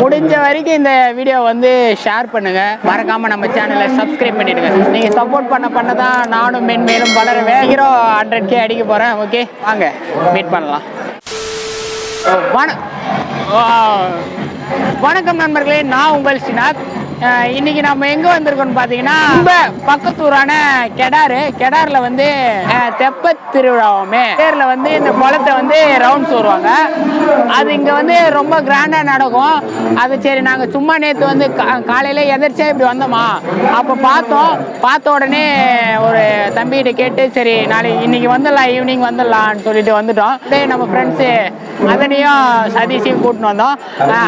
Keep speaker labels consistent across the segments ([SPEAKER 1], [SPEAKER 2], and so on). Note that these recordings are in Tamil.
[SPEAKER 1] முடிஞ்ச வரைக்கும் இந்த வீடியோ வந்து ஷேர் பண்ணுங்க. மறக்காம நம்ம சேனலை சப்ஸ்கிரைப் பண்ணிடுங்க. நீங்க சப்போர்ட் பண்ண பண்ண தான் நானும் மென்மேலும் வளருவேன். ஹீரோ ஹண்ட்ரட் கே அடிக்க போறேன். ஓகே வாங்க மீட் பண்ணலாம். வணக்கம் நண்பர்களே நான் உங்கள் ஸ்ரீநாத் இன்னைக்கு நம்ம எங்க வந்திருக்கோம்னு பாத்தீங்கன்னா ரொம்ப. பக்கத்தூரான கெடாரு. கெடார்ல வந்து அஹ், தெப்பத் திருவிழாவுமே. தேர்ல வந்து இந்த குளத்தை வந்து ரவுண்ட்ஸ் வருவாங்க அது இங்க வந்து ரொம்ப கிராண்டா நடக்கும். அது சரி நாங்க சும்மா நேத்து வந்து காலையில எதிர்ச்சியா இப்படி வந்தோமா? அப்ப பார்த்தோம். பார்த்த உடனே ஒரு தம்பிகிட்ட கேட்டு சரி நாளைக்கு இன்னைக்கு வந்துடலாம் ஈவினிங் வந்துடலாம்னு சொல்லிட்டு வந்துட்டோம். நம்ம ஃப்ரெண்ட்ஸு அதனையும் சதீஷையும் கூட்டின்னு வந்தோம்.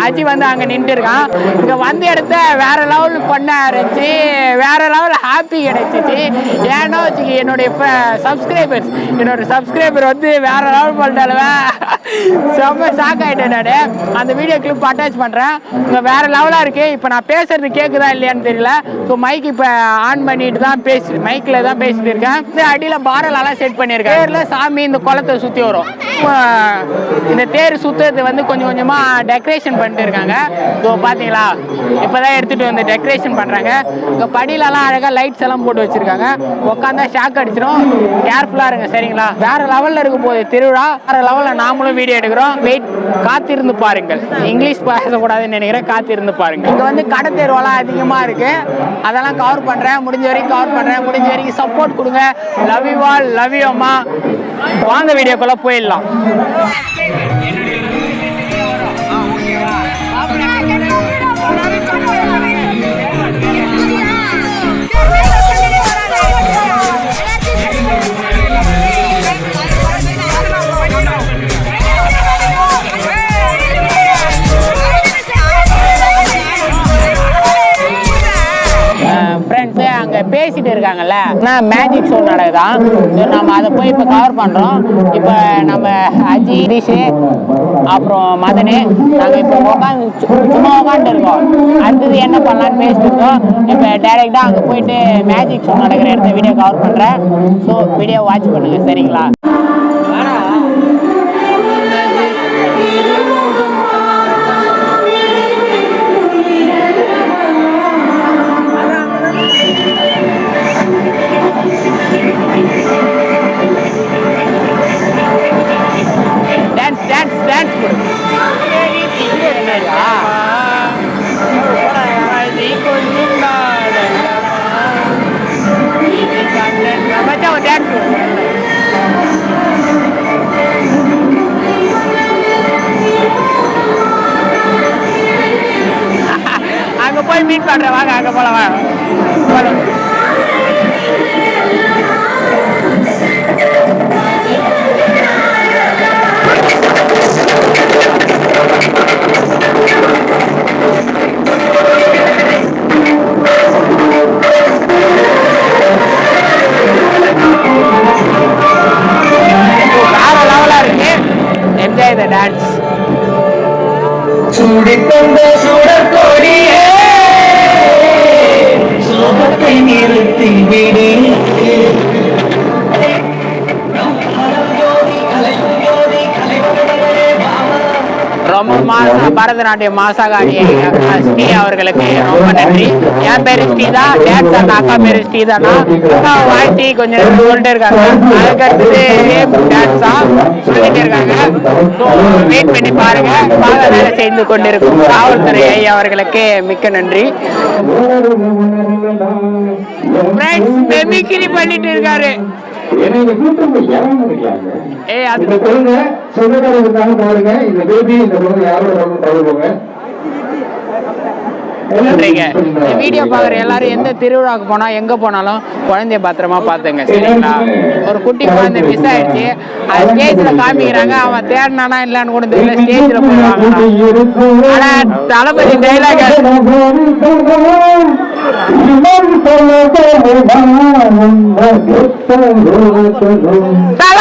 [SPEAKER 1] அஜி வந்து அங்கே நின்று இருக்கான் இங்கே வந்து எடுத்த வேற லெவல் பண்ண ஆரம்பிச்சு வேற லெவல் ஹாப்பி கிடைச்சிச்சு. ஏன்னா வச்சுக்க என்னுடைய இப்போ சப்ஸ்கிரைபர்ஸ் என்னோட சப்ஸ்கிரைபர் வந்து வேற லெவல் பண்ணிட்டாலுவேன் செம்ம ஷாக் ஆகிட்டேன் நான். அந்த வீடியோ கிளிப் அட்டாச் பண்ணுறேன் இங்கே வேற லெவலாக இருக்குது இப்போ நான் பேசுறது கேட்குதா இல்லையான்னு தெரியல. ஸோ மைக் இப்போ ஆன் பண்ணிட்டு தான் பேசி மைக்கில் தான் பேசிட்டு இருக்கேன். அடியில் பாரலெல்லாம் செட் பண்ணியிருக்கேன் தேரில் சாமி இந்த குளத்தை சுற்றி வரும். இந்த தேர் சுற்றுறது வந்து கொஞ்சம் கொஞ்சமாக டெக்கரேஷன் பண்ணிட்டு இருக்காங்க. ஸோ பார்த்தீங்களா இப்போ தான் எடுத்துகிட்டு வந்து டெக்கரேஷன் பண்ணுறாங்க இப்போ படியிலலாம் அழகாக லைட்ஸ் எல்லாம் போட்டு வச்சுருக்காங்க. உட்காந்தா ஷாக் அடிச்சிடும் கேர்ஃபுல்லாக இருங்க சரிங்களா? வேற லெவலில் இருக்க போகுது திருவிழா வேற லெவலில் நாமளும் வீடியோ எடுக்கிறோம். வெயிட் காத்திருந்து பாருங்கள். இங்கிலீஷ் பேசக்கூடாதுன்னு நினைக்கிறேன் காத்திருந்து பாருங்கள். இங்கே வந்து கடை தேர்வெல்லாம் அதிகமாக இருக்குது அதெல்லாம் கவர் பண்ணுறேன் முடிஞ்ச வரைக்கும் கவர் பண்ணுறேன் முடிஞ்ச வரைக்கும் சப்போர்ட் கொடுங்க. Love you all love you அம்மா. வாங்க வீடியோக்குள்ளே போயிடலாம். ஃப்ரெண்ட்ஸு இருக்காங்கல்ல நான் மேஜிக் ஷோ நடக்குதான் ஸோ நம்ம அதை போய் இப்போ கவர் பண்ணுறோம் இப்போ நம்ம அஜி ரிஷு அப்புறம் மதனு நாங்கள் இப்போ உட்காந்து சும்மா உட்காந்து இருக்கோம். அடுத்தது என்ன பண்ணலான்னு பேசிட்டு இருக்கோம். இப்போ டைரெக்டாக அங்கே போயிட்டு மேஜிக் ஷோ நடக்கிற இடத்த வீடியோ கவர் பண்ணுறேன் ஸோ வீடியோ வாட்ச் பண்ணுங்கள் சரிங்களா? போய் வாங்க அங்கே போலாம் வாங்க. போலாம். வேற லெவலா ரொம்ப மாசம் பரதநாட்டியம் மாசாகாரி ஸ்ரீ அவர்களுக்கு ரொம்ப நன்றி. என் பேரு ஸ்ரீதா டேட் தான் அக்கா பேரு ஸ்ரீதானா? அக்கா வாழ்த்தி கொஞ்சம் நேரம் சொல்லிட்டு இருக்காங்க. அதுக்கு அடுத்தது டான்ஸ் தான் சொல்லிட்டு இருக்காங்க. வெயிட் பண்ணி பாருங்க. பாக வேலை செய்து கொண்டிருக்கும் காவல்துறை ஐயா அவர்களுக்கு மிக்க நன்றி. மெமிக்ரி பண்ணிட்டு இருக்காரு.
[SPEAKER 2] என்னை இந்த கூட்டம் இறங்க
[SPEAKER 1] அது
[SPEAKER 2] இந்த குழந்தை சொந்தக்காரங்க இருக்காங்க பாருங்க. இந்த பேபி இந்த குழந்தை யாரோட வந்து
[SPEAKER 1] பண்ணுறீங்க இந்த வீடியோ பார்க்குற எல்லாரும் எந்த திருவிழாவுக்கு போனால் எங்கே போனாலும் குழந்தைய பத்திரமா பார்த்துங்க சரிங்களா? ஒரு குட்டி குழந்தை மிஸ் ஆயிடுச்சு. அது ஸ்டேஜ்ல காமிக்கிறாங்க. அவன் தேடினானா இல்லைன்னு கூட தெரியல. ஸ்டேஜில் போடுவாங்க தளபதி டைலாக் தல!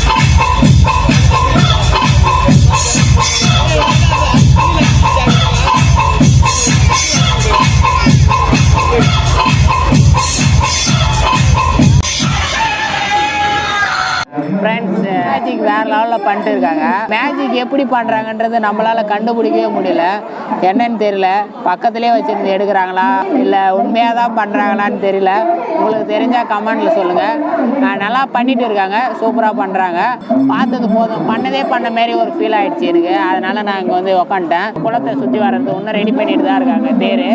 [SPEAKER 1] பண்ணிட்டு இருக்காங்க மேஜிக் எப்படி பண்ணுறாங்கன்றது நம்மளால கண்டுபிடிக்கவே முடியல. என்னன்னு தெரியல. பக்கத்துலேயே வச்சிருந்து எடுக்கிறாங்களா? இல்லை உண்மையாக தான் பண்ணுறாங்களான்னு தெரியல. உங்களுக்கு தெரிஞ்சால் கமெண்ட்டில் சொல்லுங்கள் நல்லா பண்ணிட்டு இருக்காங்க சூப்பராக பண்ணுறாங்க பார்த்தது போதும். பண்ணதே பண்ண மாதிரி ஒரு ஃபீல் ஆயிடுச்சு எனக்கு. அதனால நான் இங்கே வந்து உக்காந்துட்டேன். குளத்தை சுற்றி வர்றது இன்னும் ரெடி பண்ணிட்டு தான் இருக்காங்க தேர்.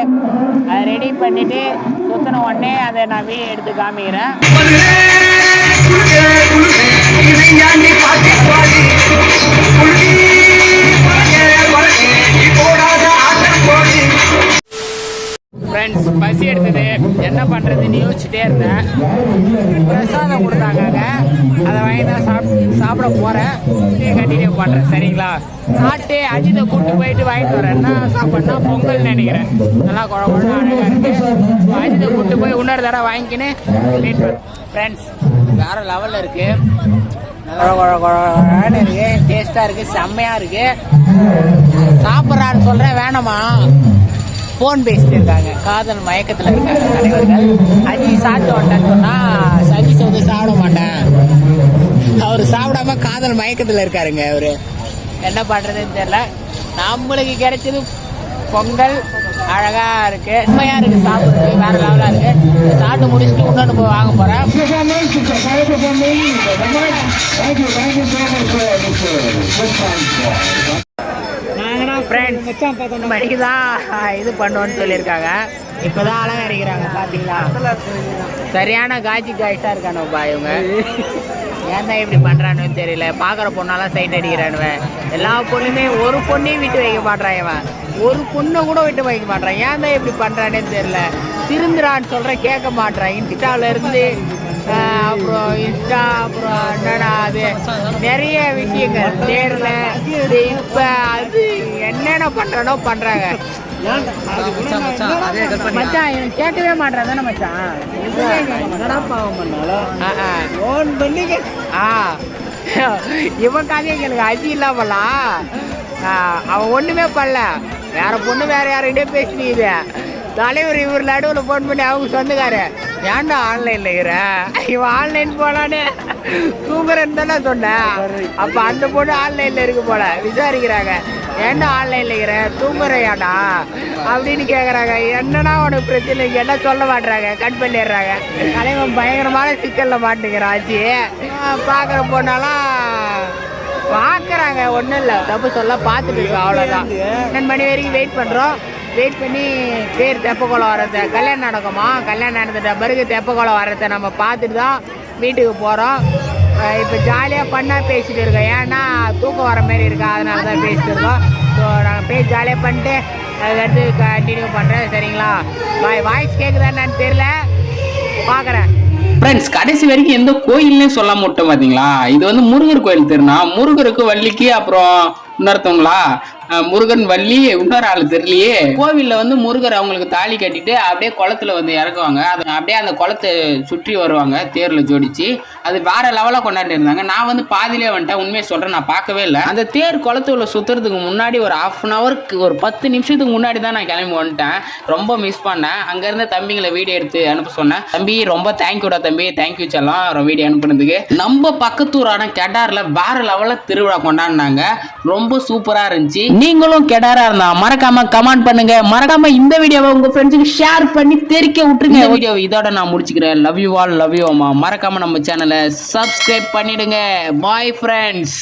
[SPEAKER 1] அதை ரெடி பண்ணிவிட்டு சுற்றின உடனே அதை நான் வீ எடுத்து காமிக்கிறேன். இதை ஞானி பாட்டி பாடி. ஃப்ரெண்ட்ஸ் பசி எடுத்தது என்ன பண்ணுறதுன்னு யோசிச்சுட்டே இருந்தேன். பிரசாதம் கொடுத்தாங்க அதை வாங்கி தான் சாப்பிட்டு சாப்பிட போகிறேன் கண்டினியூ பண்ணுறேன் சரிங்களா? சாப்பிட்டு அஜித்தை கூட்டு போயிட்டு வாங்கிட்டு வரேன் என்ன சாப்பிட்னா பொங்கல் நினைக்கிறேன். நல்லா குழம்பு அழகாக இருக்குது அஜித்தை கூப்பிட்டு போய் இன்னொரு தடவை வாங்கிக்கின்னு ஃப்ரெண்ட்ஸ் வேறு லெவலில் இருக்குது நல்லா குழ குழ குழன்னு இருக்கு. டேஸ்ட்டாக இருக்கு செம்மையாக இருக்கு. சாப்பிட்றான்னு சொல்கிறேன் வேணாமா? ஃபோன் பேசிட்டு இருக்காங்க காதல் மயக்கத்தில் இருக்காங்க தலைவர்கள். அஜய் சாப்பிட்டு வந்தேன்னு சொன்னா சதீஷ் வந்து சாப்பிட மாட்டேன். அவர் சாப்பிடாம காதல் மயக்கத்தில் இருக்காருங்க அவரு. என்ன பண்றதுன்னு தெரியல. நம்மளுக்கு கிடைச்சது பொங்கல். அழகா இருக்கு. உண்மையா இருக்கு. சாப்பிடுறது வேற லெவலா இருக்கு. சாப்பிட்டு முடிச்சுட்டு இன்னொன்று போய் வாங்க போறேன். ஃப்ரெண்ட்ஸ் மணிக்கு தான் இது பண்ணுவோன்னு சொல்லியிருக்காங்க. இப்போதான் அழகா அடிக்கிறாங்க பார்த்தீங்களா சரியான காஜி காய்ஸாக இருக்கானுப்பா இவங்க. ஏன் தான் இப்படி பண்ணுறானு தெரியல. பார்க்குற பொண்ணாலாம் சைட் அடிக்கிறானுவன் எல்லா பொண்ணுமே ஒரு பொண்ணையும் விட்டு வைக்க மாட்டான் இவன். ஒரு பொண்ணை கூட விட்டு வைக்க மாட்டான் ஏன் தான் இப்படி பண்ணுறானே தெரியல. திருந்துறான்னு சொல்கிறேன் கேட்க மாட்டான் இன்ஸ்டாவில் இருந்து ஆஹ் அப்புறம் இன்ஸ்டா அப்புறம் என்னடா அது? நிறைய விஷயங்கள். நேரில் இது இப்போ அது என்னென்ன பண்ணுறானோ பண்ணுறாங்க மச்சான் இவன் கேட்கவே மாட்டான் தானே மச்சான்? ஃபோன் பண்ணி ஆ. இவன் கதையை கேளுங்க அஜி இல்லாமலாம் அவன் ஒன்றுமே பண்ணல. வேற பொண்ணு வேற யார்கிட்டயே பேசினீங்க தலைவர் இவர் நடுவில் ஃபோன் பண்ணி அவங்க சொந்தக்காரு ஏன்டா ஆன்லைனில் இருக்கிற இவன் ஆன்லைன் போலான்னு தூங்குறேன்னு தானே சொன்னேன் அப்போ அந்த பொண்ணு ஆன்லைனில் இருக்கு போல. விசாரிக்கிறாங்க. ஏன்டா ஆன்லைனில் இருக்கிற தூங்குறையாடா? அப்படின்னு கேட்குறாங்க என்னடா உனக்கு பிரச்சனை? என்ன சொல்ல மாட்டுறாங்க கட் பண்ணிடுறாங்க. தலைவன் பயங்கரமான சிக்கலில் மாட்டுங்கிறான் ஆச்சு. பார்க்குற பொண்ணெல்லாம் பார்க்குறாங்க ஒன்றும் இல்லை. தப்பு சொல்ல பார்த்துட்டு இருக்கோம். அவ்வளோதான் பன்னெண்டு மணி வரைக்கும் வெயிட் பண்ணுறோம் வெயிட் பண்ணி தேர் தெப்பக்குளம் வரத கல்யாணம் நடக்குமா? கல்யாணம் நடந்துட்ட பிறகு தெப்பக்குளம் வரத நம்ம பார்த்துட்டு தான் வீட்டுக்கு போகிறோம் இப்போ ஜாலியாக பண்ணால் பேசிகிட்டு இருக்கோம். ஏன்னா தூக்கம் வர மாதிரி இருக்கா. அதனால தான் பேசிட்டு இருக்கோம். ஸோ நாங்கள் பேசி ஜாலியாக பண்ணிட்டு அதுக்கடுத்து கண்டினியூ பண்ணுறேன் சரிங்களா? வாய் வாய்ஸ் கேட்குதா என்னன்னு தெரியல. பார்க்குறேன்
[SPEAKER 3] ஃப்ரெண்ட்ஸ் கடைசி வரைக்கும் எந்த கோயில்னே சொல்ல மாட்டோம் பார்த்தீங்களா இது வந்து முருகர் கோயில் திருநா முருகருக்கு வள்ளிக்கு அப்புறம் இன்னொருத்தவங்களா? முருகன் வள்ளி இன்னொரு ஆள் தெரியலையே. கோவில்ல வந்து முருகர் அவங்களுக்கு தாலி கட்டிட்டு அப்படியே குளத்துல வந்து இறக்குவாங்க. அது அப்படியே அந்த குளத்தை சுற்றி வருவாங்க தேர்ல ஜோடிச்சு. அது வேற லெவலா கொண்டாடி இருந்தாங்க. நான் வந்து பாதிலே வந்துட்டேன். உண்மையை சொல்றேன் நான் பார்க்கவே இல்லை. அந்த தேர் குளத்துல சுத்துறதுக்கு முன்னாடி ஒரு ஹாஃப் அன் ஹவருக்கு ஒரு பத்து நிமிஷத்துக்கு முன்னாடி தான் நான் கிளம்பி வந்துட்டேன். ரொம்ப மிஸ் பண்ணேன். அங்கேருந்து தம்பிங்களை வீடியோ எடுத்து அனுப்ப சொன்னேன். தம்பி ரொம்ப தேங்க்யூடா தம்பி. தேங்க்யூ செல்லாம். வீடியோ அனுப்புனதுக்கு. நம்ம பக்கத்தூரான கெடாரில் வேற லெவலில் திருவிழா கொண்டாடினாங்க. ரொம்ப சூப்பரா இருந்துச்சு. நீங்களும் கெடாரா இருந்தா மறக்காம கமெண்ட் பண்ணுங்க. மறக்காம இந்த வீடியோவை உங்க ஃப்ரெண்ட்ஸுக்கு ஷேர் பண்ணி தெரிக்க விட்டுருங்க. இந்த வீடியோ இதோட நான் முடிச்சுக்கிறேன். Love you all love you அம்மா மறக்காம நம்ம சேனலை சப்ஸ்கிரைப் பண்ணிடுங்க. Bye friends